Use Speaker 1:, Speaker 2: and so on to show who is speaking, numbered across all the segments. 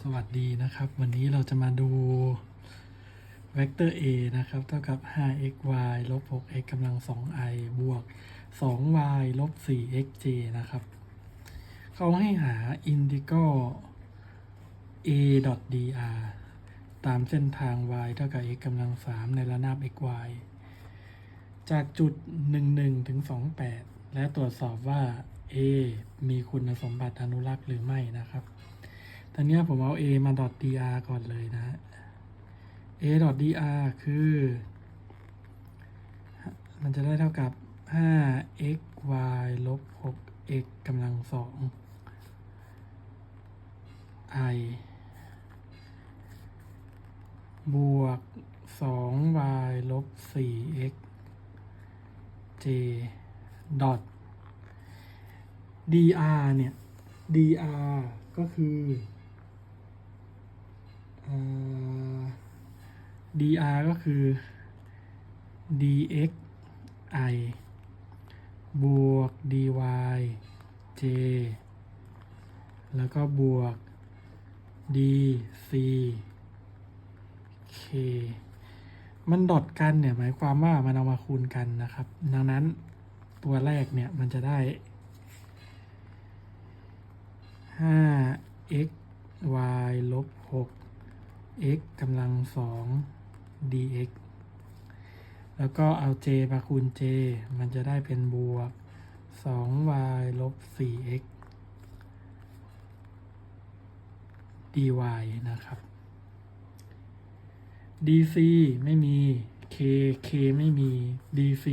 Speaker 1: สวัสดีนะครับ วันนี้เราจะมาดูเวกเตอร์ a นะครับ เท่ากับ 5xy ลบ 6x กำลัง 2i บวก 2y ลบ 4xj นะครับ เขาให้หา integral a dr ตามเส้นทาง y เท่ากับ x กำลัง 3 ในระนาบ xy จากจุด 11 ถึง 28 และตรวจสอบว่า a มีคุณสมบัติอนุรักษ์หรือไม่นะครับ ตอนนี้ผมเอา a มา .dr ก่อนเลยนะ a .dr คือ มันจะได้เท่ากับ 5xy ลบ 6x กำลัง 2 i บวก 2y ลบ 4x j dot dr เนี่ย dr ก็คือ dr ก็คือ dx i บวก dy j แล้วก็บวก dc k มันดอทกันเนี่ยหมายความว่ามันเอามาคูณกันนะครับ ดังนั้นตัวแรกเนี่ยมันจะได้ 5 x y ลบ6 x กำลัง2 dx แล้วก็เอา j มาคูณ j มันจะได้เป็นบวก 2y ลบ 4x dy นะครับ dc ไม่มี k k ไม่มี dc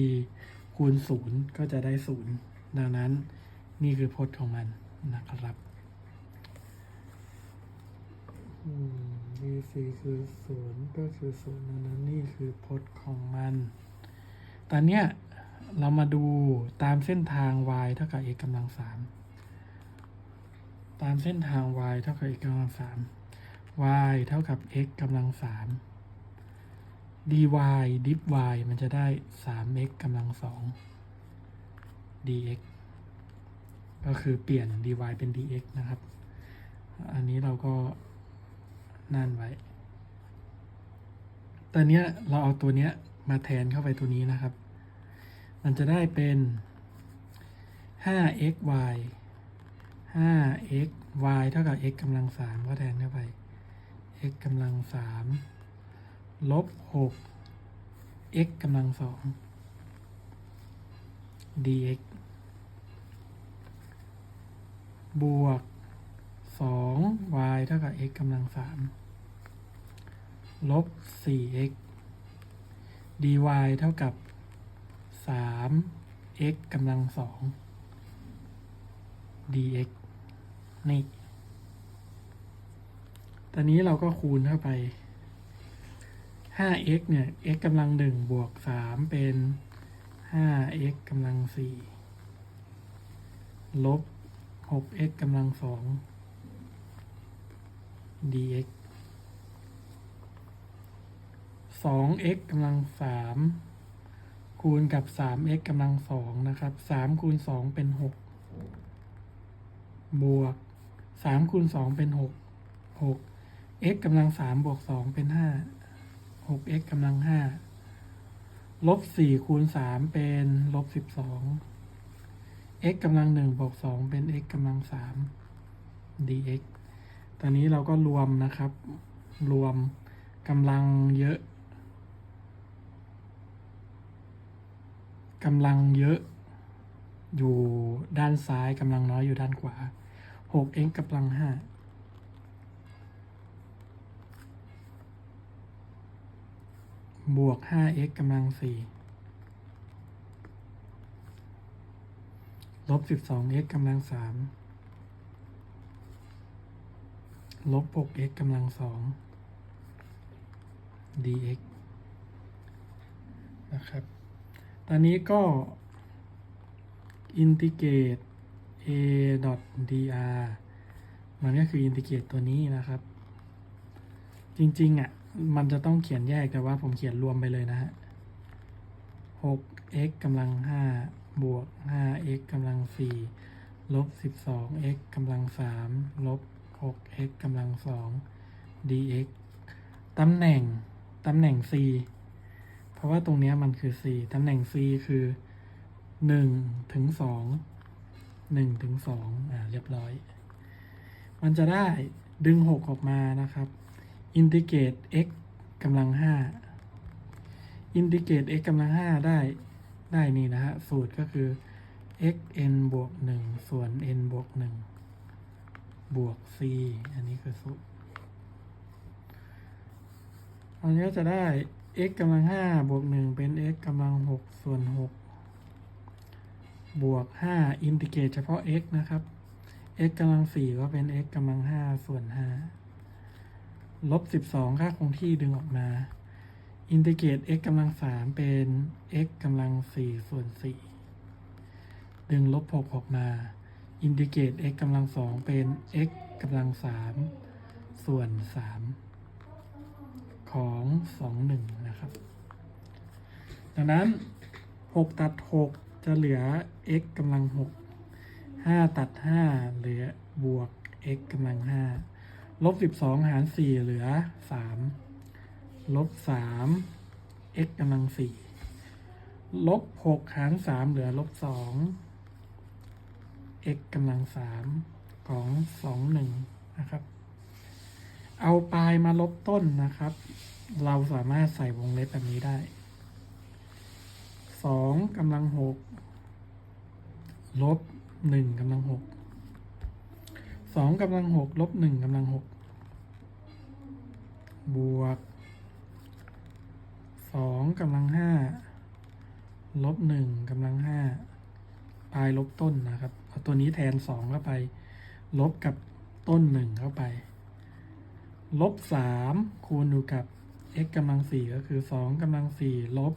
Speaker 1: คูณ 0 ก็จะได้ 0 ดังนั้นนี่คือพจน์ของมันนะครับ อืม dc คือ0ก็คือ0ดังนั้นนี่คือพจน์ของมัน ตอนเนี้ยเรามาดูตามเส้นทาง y เท่ากับ x กำลัง3ตามเส้นทาง y เท่ากับ x กำลัง3 y เท่ากับ x กำลัง3 dy dip y มันจะได้ 3x กำลัง2 dx ก็คือเปลี่ยน dy เป็น dx นะครับ อันนี้เราก็ นั่นไว้ ตอนนี้เราเอาตัวเนี้ยมาแทนเข้าไปตัวนี้นะครับ มันจะได้เป็น 5xy 5x y เท่ากับ x กำลัง 3 ก็แทนเข้าไป x กำลัง 3 ลบ 6 x กำลัง 2 dx บวก 2y เท่ากับ x กำลัง3ลบ 4x dy เท่ากับ 3x กำลัง 2 dx นี่ ตอนนี้เราก็คูณเข้าไป 5x เนี่ย x กำลัง 1 บวก 3 เป็น 5x กำลัง 4 ลบ 6x กำลัง 2 dx 2x กำลัง3คูณกับ 3x กำลัง2นะครับ3คูณ2เป็น6บวก3คูณ2เป็น6 6 x กำลัง3บวก2เป็น5 6x กำลัง5ลบ4คูณ3เป็นลบ12 x กำลัง1บวก2เป็น x กำลัง3 dx ตอนนี้เราก็รวมนะครับ รวมกำลังเยอะกำลังเยอะ อยู่ด้านซ้ายกำลังน้อยอยู่ด้านขวา 6x กำลัง5บวก 5x กำลัง 4 ลบ 12x กำลัง 3 ลบ 6x กำลัง2 dx นะครับ ตอนนี้ก็อินทิเกรต a dr มันก็คืออินทิเกรตตัวนี้นะครับ จริงๆอะ มันจะต้องเขียนแยกแต่ว่าผมเขียนรวมไปเลยนะฮะ 6x กำลัง 5 บวก 5x กำลัง 4 ลบ 12x กำลัง 3 ลบ 6x กำลังสอง dx ตำแหน่ง ตำแหน่ง c เพราะว่าตรงนี้มันคือ c ตำแหน่ง c คือ 1 ถึง 2 1 ถึง 2 อ่า เรียบร้อย มันจะได้ดึง 6 ออกมานะครับ อินทิเกรต x กำลัง 5 อินทิเกรต x กำลัง 5 ได้ ได้นี่นะฮะ สูตรก็คือ x n บวก 1 ส่วน n บวก 1 บวก c อันนี้คือสูตรอันนี้จะได้ x กำลัง5บวก1เป็น x กำลัง6ส่วน6บวก5อินทิเกรตเฉพาะ x นะครับ x กำลัง4ก็เป็น x กำลัง5ส่วน5ลบ12ค่าคงที่ดึงออกมา อินทิเกรต x กำลัง3เป็น x กำลัง4ส่วน4ดึงลบ6ออกมา อินทิเกรต x กำลัง2เป็น x กำลัง3ส่วน3ของ2 1นะครับ ดังนั้น6ตัด6จะเหลือ x กำลัง6 5ตัด5เหลือบวก x กำลัง5ลบ12หาร4เหลือ3ลบ3 x กำลัง4ลบ6หาร3เหลือลบ2 x กำลัง3ของ2 1นะครับ เอาปลายมาลบต้นนะครับ เราสามารถใส่วงเล็บแบบนี้ได้สองกำลังหกลบหนึ่งกำลังหกสองกำลังหกลบหนึ่งกำลังหกบวกสองกำลังห้าลบหนึ่งกำลังห้า ลายลบต้นนะครับ เอาตัวนี้แทนสองเข้าไป ลบกับต้นหนึ่งเข้าไป ลบสามคูณอยู่กับ x กำลังสี่ก็คือสองกำลังสี่ลบ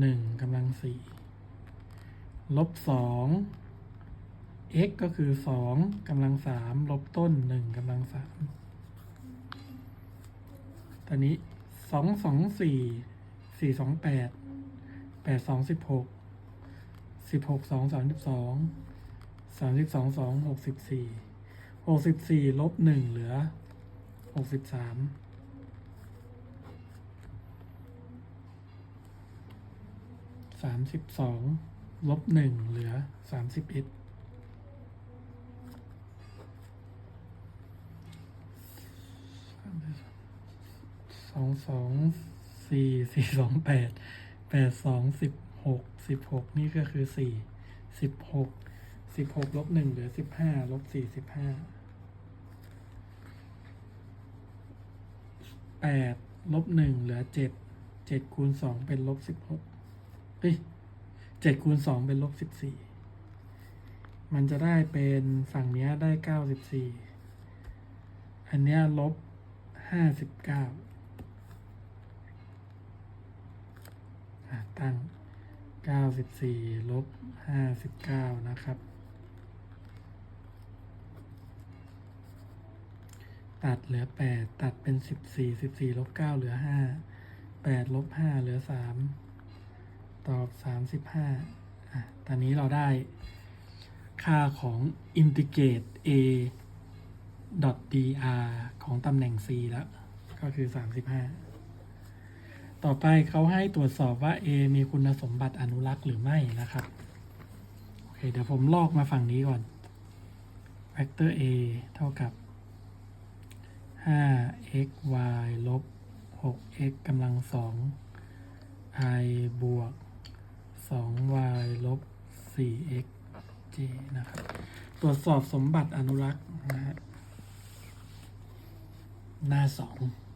Speaker 1: หนึ่งกำลังสี่ลบสอง x ก็คือสองกำลังสามลบต้นหนึ่งกำลังสามตอนนี้สองสองสี่สี่สองแปดแปดสองสิบหก สิบหกสองสามสิบสองสามสิบสองสองหกสิบสี่หกสิบสี่ลบหนึ่งเหลือหกสิบสามสามสิบสองลบหนึ่งเหลือสามสิบเอ็ดสองสองสี่สี่สองแปดแปดสองสิบ หกสิบหกนี่ก็คือสี่สิบหกสิบหกลบหนึ่งเหลือสิบห้าลบสี่สิบห้าแปดลบหนึ่งเหลือเจ็ดเจ็ดคูณสองเป็นลบสิบหกเฮ้ยเจ็ดคูณสองเป็นลบสิบสี่มันจะได้เป็นฝั่งนี้ได้เก้าสิบสี่อันนี้ลบห้าสิบเก้าตั้ง เก้าสิบสี่ลบห้าสิบเก้านะครับ ตัดเหลือแปดตัดเป็นสิบสี่สิบสี่ลบเก้าเหลือห้าแปดลบห้าเหลือสามตอบ 35อะตอนนี้เราได้ค่าของ integrate a dr ของตำแหน่ง c แล้ว ก็คือ 35 ต่อไปเขาให้ตรวจสอบว่า A มีคุณสมบัติอนุรักษ์หรือไม่นะครับโอเคเดี๋ยวผมลอกมาฝั่งนี้ก่อน vector A เท่ากับ 5x y ลบ 6x กำลัง 2 i บวก 2y ลบ 4x j นะครับ ตรวจสอบสมบัติอนุรักษ์นะฮะหน้า 2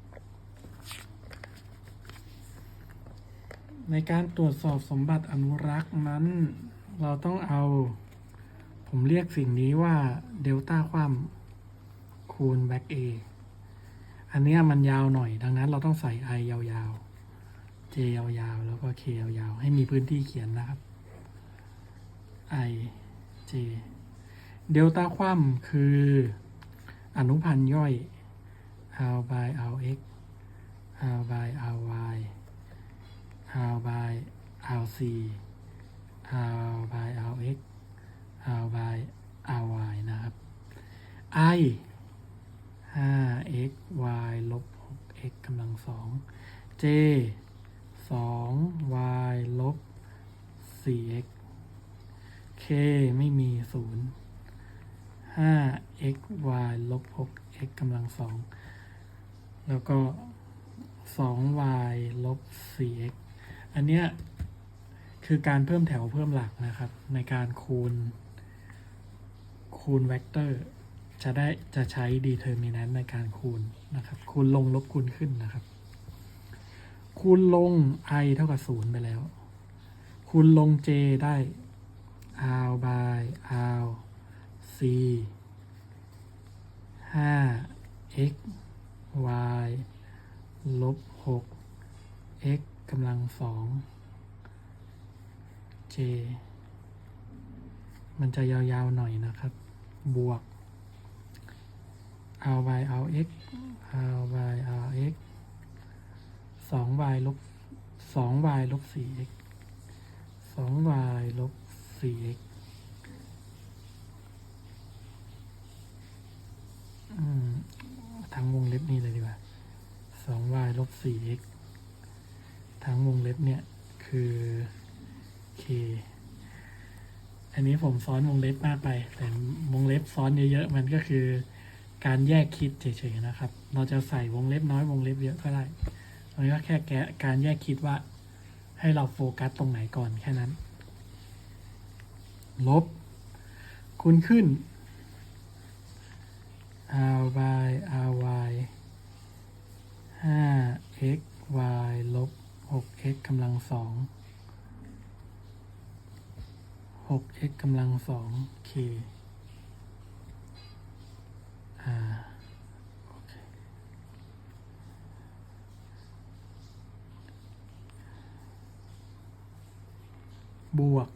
Speaker 1: ในการตรวจสอบสมบัติอนุรักษ์นั้น เราต้องเอา ผมเรียกสิ่งนี้ว่าเดลต้าความคูณแบ็กเออันนี้มันยาวหน่อย ดังนั้นเราต้องใส่ i ยาวๆ j ยาวๆ แล้วก็ k ยาวๆ ให้มีพื้นที่เขียนนะครับ i j เดลต้าความคืออนุพันธ์ย่อย r by r x r by r y r c r by r x r by r y นะครับ i ห้า x y ลบหก x กำลังสอง j สอง y ลบสี่ x k ไม่มีศูนย์ห้า x y ลบหก x กำลังสองแล้วก็สอง y ลบสี่ x อันเนี้ย คือการเพิ่มแถวเพิ่มหลักนะครับ ในการคูณ คูณเวกเตอร์ จะได้จะใช้ determinant ในการคูณนะครับ คูณลงลบคูณขึ้นนะครับ คูณลง i เท่ากับศูนย์ไปแล้ว คูณลง j ได้ r by r c ห้า x y ลบหก x กำลังสอง j มันจะยาวๆหน่อยนะครับ บวก r by r x r by r x สอง y ลบสอง y ลบสี่ x สอง y ลบสี่ x ทั้งวงเล็บนี้เลยดีกว่าสอง y ลบสี่ x ทั้งวงเล็บเนี่ย คือ k อันนี้ผมซ้อนวงเล็บมากไป แต่วงเล็บซ้อนเยอะๆมันก็คือการแยกคิดเฉยๆนะครับ เราจะใส่วงเล็บน้อยวงเล็บเยอะก็ได้มันก็แค่แกะการแยกคิดว่า ให้เราโฟกัสตรงไหนก่อนแค่นั้น ลบ คูณขึ้น r y r y ห้า x y ลบหก x กำลังสอง 6x กำลัง 2k อ่า โอเค บวก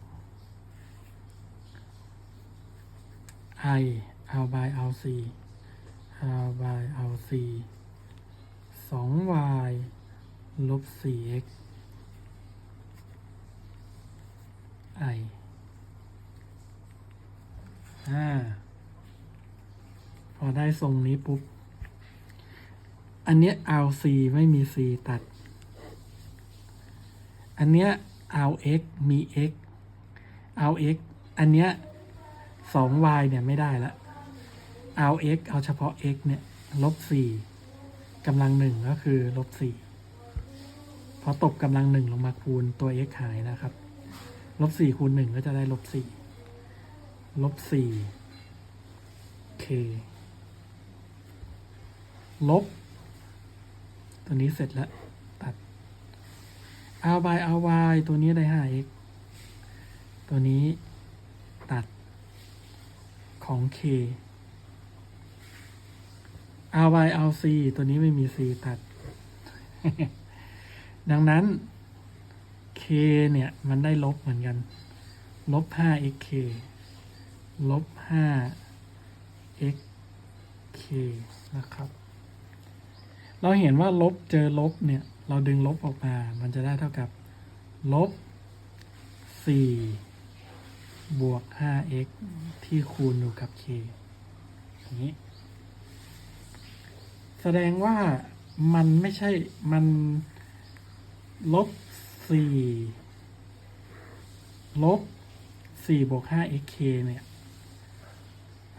Speaker 1: i l by l c l by l c 2y ลบ 4x พอได้ทรงนี้ปุ๊บ อันเนี้ย LC ไม่มี C ตัด อันเนี้ย LX มี X LX อันเนี้ย 2y เนี่ยไม่ได้ละ LX เอาเฉพาะ x เนี่ยลบ4กำลังหนึ่งก็คือลบ4พอตบกำลังหนึ่งลงมาคูณตัว x หายนะครับ ลบ4คูณ1ก็จะได้ลบ4ลบ4 k ลบ ตัวนี้เสร็จแล้ว ตัด r by r y ตัวนี้ได้ 5x ตัวนี้ตัดของ k r y r c ตัวนี้ไม่มี c ตัด ดังนั้น k เนี่ย มันได้ลบเหมือนกัน ลบ 5 x k ลบ 5 x k นะครับ เราเห็นว่าลบเจอลบเนี่ย เราดึงลบออกมา มันจะได้เท่ากับ ลบ 4 บวก 5x ที่คูณอยู่กับ k อย่างนี้ แสดงว่ามันไม่ใช่ มันลบ 4 ลบ 4 บวก 5xk เนี่ย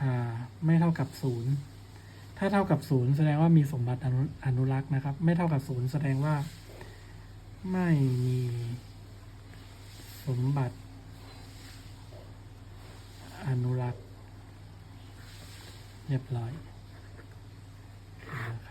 Speaker 1: อ่า ไม่เท่ากับ 0 ถ้าเท่ากับศูนย์แสดงว่ามีสมบัติอนุรักษ์นะครับ ไม่เท่ากับศูนย์แสดงว่า ไม่มีสมบัติ อนุรักษ์ เรียบร้อยนะครับ